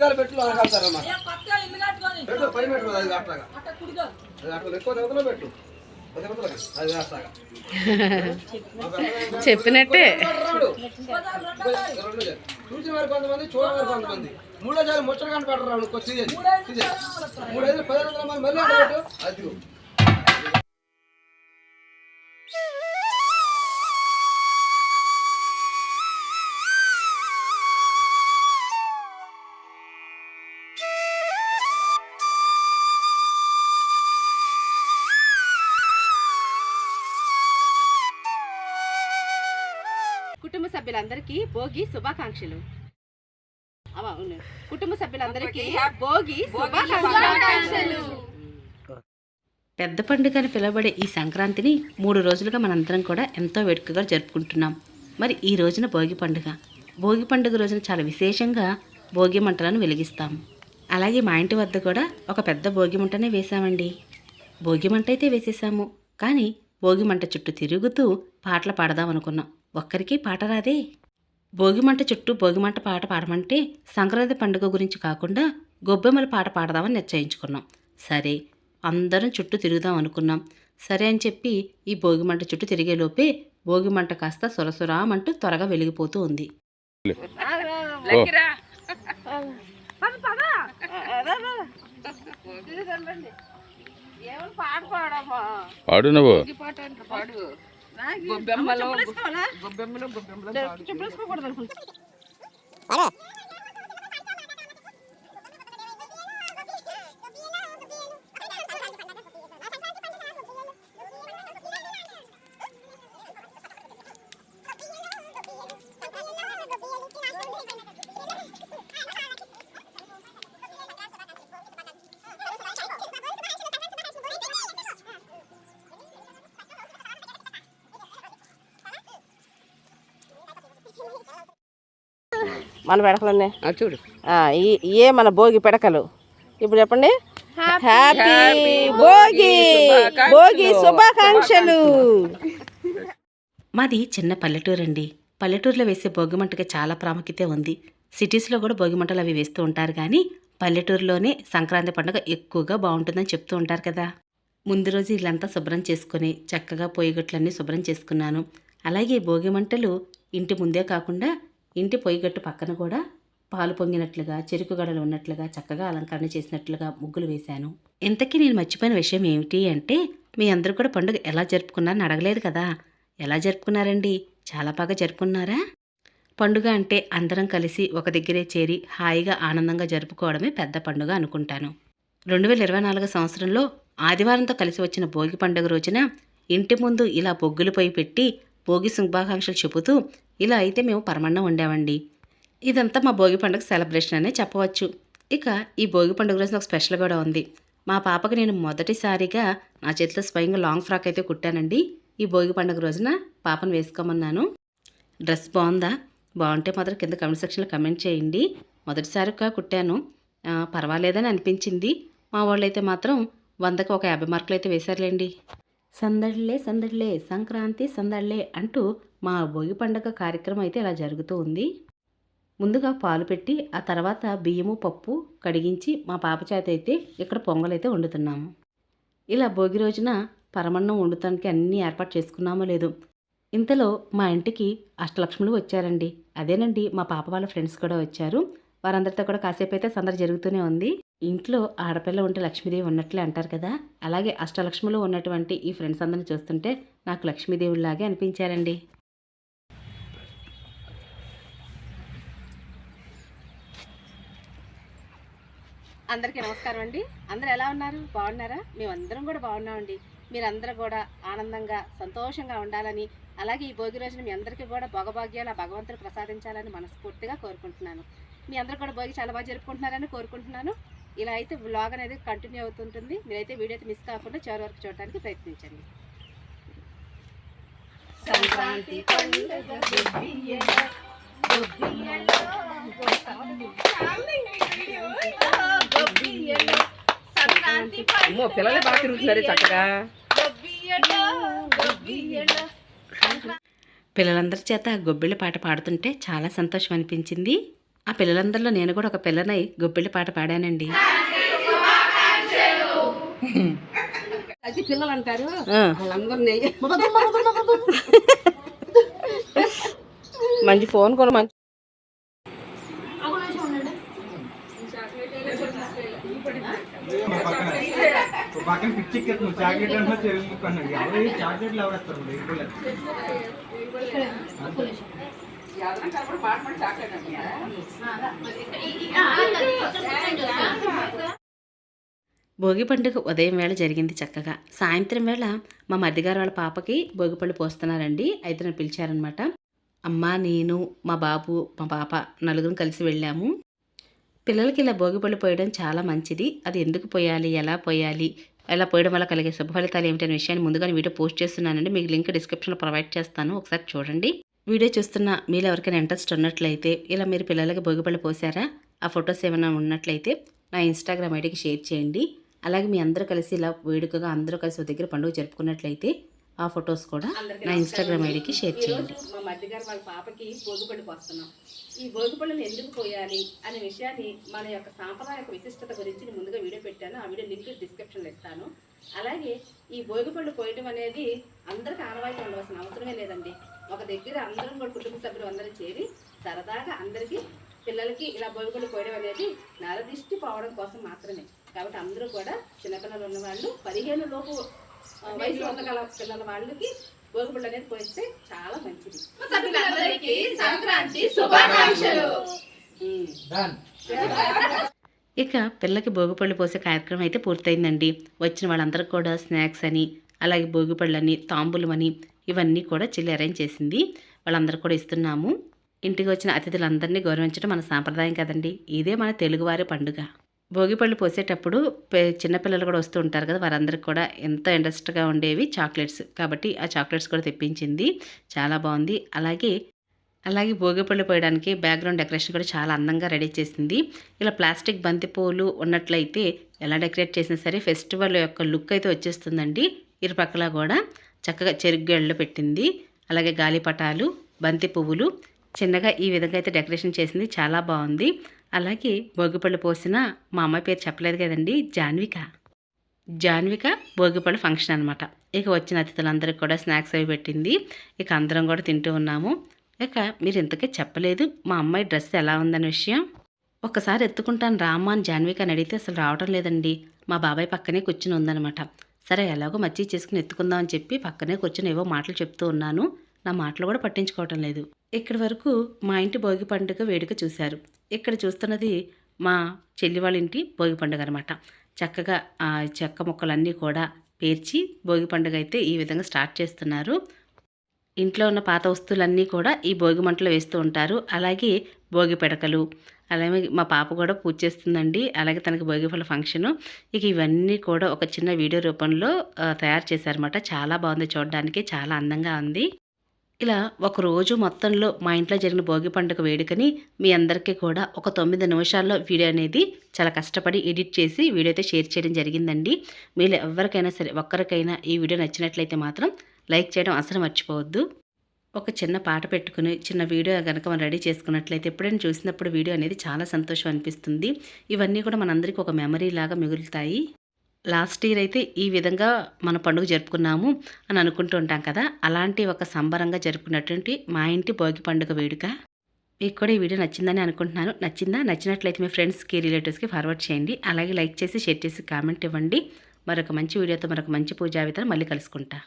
పెట్టు అది అట్లాగా. అది అట్లా ఎక్కువ పెట్టు. చెప్పినట్టే. చూసిన వారు కొంతమంది చూడని వారు కొంతమంది. మూడో జాలి ముచ్చట కంట పెట్టరు రాడు కొంచెం తీయండి. తీయండి. మూడు ఐదు పది వందల మంది మళ్ళీ అది కుటుంబ సభ్యులందరికీ భోగి శుభాకాంక్షలు. అవును. కుటుంబ సభ్యులందరికీ భోగి శుభాకాంక్షలు. పెద్ద పండుగ అని పిలువబడే ఈ సంక్రాంతిని మూడు రోజులుగా మనందరం కూడా ఎంతో వేడుకగా జరుపుకుంటున్నాం. మరి ఈ రోజున భోగి పండుగ? భోగి పండుగ రోజున చాలా విశేషంగా భోగి మంటలను వెలిగిస్తాం. అలాగే మా ఇంటి వద్ద కూడా ఒక పెద్ద భోగి మంటనే వేశామండి. భోగి మంట అయితే వేసేసాము కానీ భోగి మంట చుట్టూ తిరుగుతూ పాటలు పాడదాం అనుకున్నాం ఒక్కరికి పాట రాదే. భోగి మంట చుట్టూ భోగి మంట పాట పాడమంటే సంక్రాంతి పండుగ గురించి కాకుండా గొబ్బెమ్మల పాట పాడదామని నిశ్చయించుకున్నాం. సరే అందరం చుట్టూ తిరుగుదాం అనుకున్నాం. సరే అని చెప్పి ఈ భోగి మంట చుట్టూ తిరిగేలోపే భోగి మంట కాస్త సొరసొరామంటూ త్వరగా వెలిగిపోతూ ఉంది. పాడు నువ్వు. గొబ్బెమ్మలో గొబ్బెమ్మలో గొబ్బెమ్మలో మన పిడకలున్నాయి చూడు. ఇయే మన భోగి పిడకలు? ఇప్పుడు చెప్పండి. హ్యాపీ భోగి. భోగి శుభాకాంక్షలు. మాది చిన్న పల్లెటూరు అండి పల్లెటూరులో వేసే భోగిమంటకి చాలా ప్రాముఖ్యత ఉంది. సిటీస్లో కూడా భోగిమంటలు అవి వేస్తూ ఉంటారు కానీ పల్లెటూరులోనే సంక్రాంతి పండుగ ఎక్కువగా బాగుంటుందని చెప్తూ ఉంటారు కదా. ముందు రోజు ఇల్లంతా శుభ్రం చేసుకొని చక్కగా పొయ్యిగట్లన్నీ శుభ్రం చేసుకున్నాను. అలాగే భోగిమంటలు ఇంటి ముందే కాకుండా ఇంటి పొయ్యిగట్టు పక్కన కూడా పాలు పొంగినట్లుగా చెరుకు గడలు ఉన్నట్లుగా చక్కగా అలంకరణ చేసినట్లుగా ముగ్గులు వేశాను. ఇంతకీ నేను మర్చిపోయిన విషయం ఏమిటి అంటే మీ అందరూ కూడా పండుగ ఎలా జరుపుకున్నారని అడగలేదు కదా. ఎలా జరుపుకున్నారండి? చాలా బాగా జరుపుకున్నారా? పండుగ అంటే అందరం కలిసి ఒక దగ్గరే చేరి హాయిగా ఆనందంగా జరుపుకోవడమే పెద్ద పండుగ అనుకుంటాను. రెండు వేల ఇరవై నాలుగు సంవత్సరంలో ఆదివారంతో కలిసి వచ్చిన భోగి పండుగ రోజున ఇంటి ముందు ఇలా బొగ్గులు పొయ్యి పెట్టి భోగి శుభాకాంక్షలు చెబుతూ ఇలా అయితే మేము పరమన్నం వండామండి. ఇదంతా మా భోగి పండుగ సెలబ్రేషన్ అనే చెప్పవచ్చు. ఇక ఈ భోగి పండుగ రోజున ఒక స్పెషల్ కూడా ఉంది. మా పాపకి నేను మొదటిసారిగా నా చేతిలో స్వయంగా లాంగ్ ఫ్రాక్ అయితే కుట్టానండి. ఈ భోగి పండుగ రోజున పాపను వేసుకోమన్నాను. డ్రెస్ బాగుందా? బాగుంటే మాత్రం కింద కమెంట్ సెక్షన్లో కమెంట్ చేయండి. మొదటిసారిగా కుట్టాను. పర్వాలేదని అనిపించింది. మా వాళ్ళు అయితే మాత్రం వందకు ఒక యాభై మార్కులు అయితే వేశారులేండి. సందడిలే సందడిలే సంక్రాంతి సందడిలే అంటూ మా భోగి పండుగ కార్యక్రమం అయితే ఇలా జరుగుతూ ఉంది. ముందుగా పాలు పెట్టి ఆ తర్వాత బియ్యము పప్పు కడిగించి మా పాప చేత అయితే ఇక్కడ పొంగలైతే వండుతున్నాము. ఇలా భోగి రోజున పరమన్నం వండుతానికి అన్నీ ఏర్పాటు చేసుకున్నామో లేదు. ఇంతలో మా ఇంటికి అష్టలక్ష్ములు వచ్చారండి. అదేనండి మా పాప వాళ్ళ ఫ్రెండ్స్ కూడా వచ్చారు. వారందరితో కూడా కాసేపు అయితే సందడి జరుగుతూనే ఉంది. ఇంట్లో ఆడపిల్ల ఉంటే లక్ష్మీదేవి ఉన్నట్లే అంటారు కదా. అలాగే అష్టలక్ష్ములు ఉన్నటువంటి ఈ ఫ్రెండ్స్ అందరిని చూస్తుంటే నాకు లక్ష్మీదేవుల్లాగే అనిపించారండి. అందరికీ నమస్కారం అండి. అందరూ ఎలా ఉన్నారు? బాగున్నారా? మేమందరం కూడా బాగున్నామండి. మీరందరూ కూడా ఆనందంగా సంతోషంగా ఉండాలని అలాగే ఈ భోగి రోజున మీ అందరికీ కూడా భోగభాగ్యాలు ఆ భగవంతుడు ప్రసాదించాలని మనస్ఫూర్తిగా కోరుకుంటున్నాను. మీ అందరూ కూడా భోగి చాలా బాగా జరుపుకుంటున్నారని కోరుకుంటున్నాను. ఇలా అయితే వ్లాగ్ అనేది కంటిన్యూ అవుతుంటుంది. మీరైతే వీడియో అయితే మిస్ కాకుండా చివరి వరకు చూడడానికి ప్రయత్నించండి. సంక్రాంతి పిల్లలు బాగా తిరుగుతున్నారు చక్కగా. పిల్లలందరి చేత గొబ్బిళ్ళ పాట పాడుతుంటే చాలా సంతోషం అనిపించింది. ఆ పిల్లలందరిలో నేను కూడా ఒక పిల్లనై గొప్పిళ్ళ పాట పాడానండి. అది పిల్లలు అంటారు. ఆ, వాళ్ళందరినీ. మంచి ఫోన్ కొను మంచి పక్కన. పిచ్చి చాక్లెట్ అంటే చెరుగు అన్నాడు ఎవరు చాక్లెట్లు ఎవరు వస్తారు భోగి పండుగ ఉదయం వేళ జరిగింది చక్కగా. సాయంత్రం వేళ మా మధ్యగారు వాళ్ళ పాపకి భోగిపళ్ళు పోస్తున్నారండి. అయితే నన్ను పిలిచారనమాట అమ్మ నేను మా బాబు మా పాప నలుగురం కలిసి వెళ్ళాము. పిల్లలకి ఇలా భోగిపళ్ళు పోయడం చాలా మంచిది. అది ఎందుకు పోయాలి? ఎలా పోయాలి? ఎలా పోయడం వల్ల కలిగే శుభ ఫలితాలు ఏమిటనే విషయాన్ని ముందుగానే వీడియో పోస్ట్ చేస్తున్నానండి. మీకు లింక్ డిస్క్రిప్షన్లో ప్రొవైడ్ చేస్తాను. ఒకసారి చూడండి. వీడియో చూస్తున్న మీరు ఎవరికైనా ఇంట్రెస్ట్ ఉన్నట్లయితే ఇలా మీరు పిల్లలకి భోగిపళ్ళు పోసారా? ఆ ఫొటోస్ ఏమైనా ఉన్నట్లయితే నా ఇన్స్టాగ్రామ్ ఐడికి షేర్ చేయండి. అలాగే మీ అందరూ కలిసి ఇలా వేడుకగా అందరూ కలిసి ఒక దగ్గర పండుగ జరుపుకున్నట్లయితే ఆ ఫొటోస్ కూడా నా ఇన్స్టాగ్రామ్ ఐడికి షేర్ చేయండి. మా మధ్యగారు వాళ్ళ పాపకి భోగిపళ్ళు పోస్తున్నాం. ఈ భోగిపళ్ళని ఎందుకు పోయాలి అనే విషయాన్ని మన యొక్క సాంప్రదాయ విశిష్టత గురించి ముందుగా వీడియో పెట్టాను. ఆ వీడియో లింక్ డిస్క్రిప్షన్లో ఇస్తాను. అలాగే ఈ భోగిపళ్ళు పోయడం అనేది అందరికి ఆనవాయితీ ఉండవలసిన అవసరమే లేదండి. ఒక దగ్గర అందరం కూడా కుటుంబ సభ్యులు అందరూ చేరి సరదాగా అందరికీ పిల్లలకి ఇలా భోగిపళ్ళు పోయడం అనేది నరదిష్టి పోవడం కోసం మాత్రమే. కాబట్టి అందరూ కూడా చిన్నపిల్లలు ఉన్న వాళ్ళు పదిహేను లోపు వయసు ఉండగల పిల్లల వాళ్ళకి భోగిపళ్ళు అనేది పోయిస్తే చాలా మంచిది. సంక్రాంతి శుభాకాంక్షలు. ఇక పిల్లకి భోగిపళ్ళు పోసే కార్యక్రమం అయితే పూర్తయిందండి. వచ్చిన వాళ్ళందరికీ కూడా స్నాక్స్ అని అలాగే భోగిపళ్ళని తాంబూలమని ఇవన్నీ కూడా చెల్లి అరేంజ్ చేసింది. వాళ్ళందరూ కూడా ఇస్తున్నాము. ఇంటికి వచ్చిన అతిథులందరినీ గౌరవించడం మన సాంప్రదాయం కదండి. ఇదే మన తెలుగువారి పండుగ. భోగిపళ్ళు పోసేటప్పుడు చిన్నపిల్లలు కూడా వస్తూ ఉంటారు కదా వారందరికి కూడా ఎంతో ఇంట్రెస్ట్గా ఉండేవి చాక్లెట్స్. కాబట్టి ఆ చాక్లెట్స్ కూడా తెప్పించింది. చాలా బాగుంది. అలాగే అలాగే భోగిపళ్ళు పోయడానికి బ్యాక్గ్రౌండ్ డెకరేషన్ కూడా చాలా అందంగా రెడీ చేసింది. ఇలా ప్లాస్టిక్ బంతి ఉన్నట్లయితే ఎలా డెకరేట్ చేసినా సరే ఫెస్టివల్ యొక్క లుక్ అయితే వచ్చేస్తుందండి. ఇరుపక్కల కూడా చక్కగా చెరుగ్గళ్ళు పెట్టింది. అలాగే గాలిపటాలు బంతి పువ్వులు. చిన్నగా ఈ విధంగా అయితే డెకరేషన్ చేసింది. చాలా బాగుంది. అలాగే భోగిపళ్ళు పోసిన మా అమ్మాయి పేరు చెప్పలేదు కదండి జాన్విక. జాన్విక భోగిపళ్ళు ఫంక్షన్ అనమాట ఇక వచ్చిన అతిథులందరికీ కూడా స్నాక్స్ అవి పెట్టింది. ఇక అందరం కూడా తింటూ ఉన్నాము. ఇక మీరు ఇంతకీ చెప్పలేదు మా అమ్మాయి డ్రెస్ ఎలా ఉందనే విషయం. ఒకసారి ఎత్తుకుంటాను రామ్మా అని జాన్విక అని అడిగితే అసలు రావడం లేదండి. మా బాబాయ్ పక్కనే కూర్చుని ఉందనమాట సరే ఎలాగో మచ్చి చేసుకుని ఎత్తుకుందాం అని చెప్పి పక్కనే కూర్చుని ఏవో మాటలు చెప్తూ ఉన్నాను. నా మాటలు కూడా పట్టించుకోవటం లేదు. ఇక్కడి వరకు మా ఇంటి భోగి పండుగ వేడుక చూశారు. ఇక్కడ చూస్తున్నది మా చెల్లి వాళ్ళ ఇంటి భోగి పండుగ అనమాట చక్కగా ఆ చెక్క ముక్కలన్నీ కూడా పేర్చి భోగి పండుగ అయితే ఈ విధంగా స్టార్ట్ చేస్తున్నారు. ఇంట్లో ఉన్న పాత వస్తువులన్నీ కూడా ఈ భోగి మంటలో వేస్తూ ఉంటారు. అలాగే భోగి పిడకలు అలాగే మా పాప కూడా పూజ చేస్తుందండి. అలాగే తనకి భోగిఫల ఫంక్షను. ఇక ఇవన్నీ కూడా ఒక చిన్న వీడియో రూపంలో తయారు చేశారన్నమాట. చాలా బాగుంది చూడడానికి చాలా అందంగా ఉంది. ఇలా ఒక రోజు మొత్తంలో మా ఇంట్లో జరిగిన భోగి పండుగ వేడుకని మీ అందరికీ కూడా ఒక తొమ్మిది నిమిషాల్లో వీడియో అనేది చాలా కష్టపడి ఎడిట్ చేసి వీడియో అయితే షేర్ చేయడం జరిగిందండి. మీరు ఎవరికైనా సరే ఒక్కరికైనా ఈ వీడియో నచ్చినట్లయితే మాత్రం లైక్ చేయడం అసలు మర్చిపోవద్దు. ఒక చిన్న పాట పెట్టుకుని చిన్న వీడియో కనుక మనం రెడీ చేసుకున్నట్లయితే ఎప్పుడైనా చూసినప్పుడు వీడియో అనేది చాలా సంతోషం అనిపిస్తుంది. ఇవన్నీ కూడా మనందరికీ ఒక మెమరీ లాగా మిగులుతాయి. లాస్ట్ ఇయర్ అయితే ఈ విధంగా మన పండుగ జరుపుకున్నాము అని అనుకుంటూ ఉంటాం కదా. అలాంటి ఒక సంబరంగా జరుపుకున్నటువంటి మా ఇంటి భోగి పండుగ వేడుక. మీకు కూడా ఈ వీడియో నచ్చిందని అనుకుంటున్నాను. నచ్చిందా? నచ్చినట్లయితే మీ ఫ్రెండ్స్కి రిలేటివ్స్కి ఫార్వర్డ్ చేయండి. అలాగే లైక్ చేసి షేర్ చేసి కామెంట్ ఇవ్వండి. మరొక మంచి వీడియోతో మరొక మంచి పూజా విధానం మళ్ళీ కలుసుకుంటా.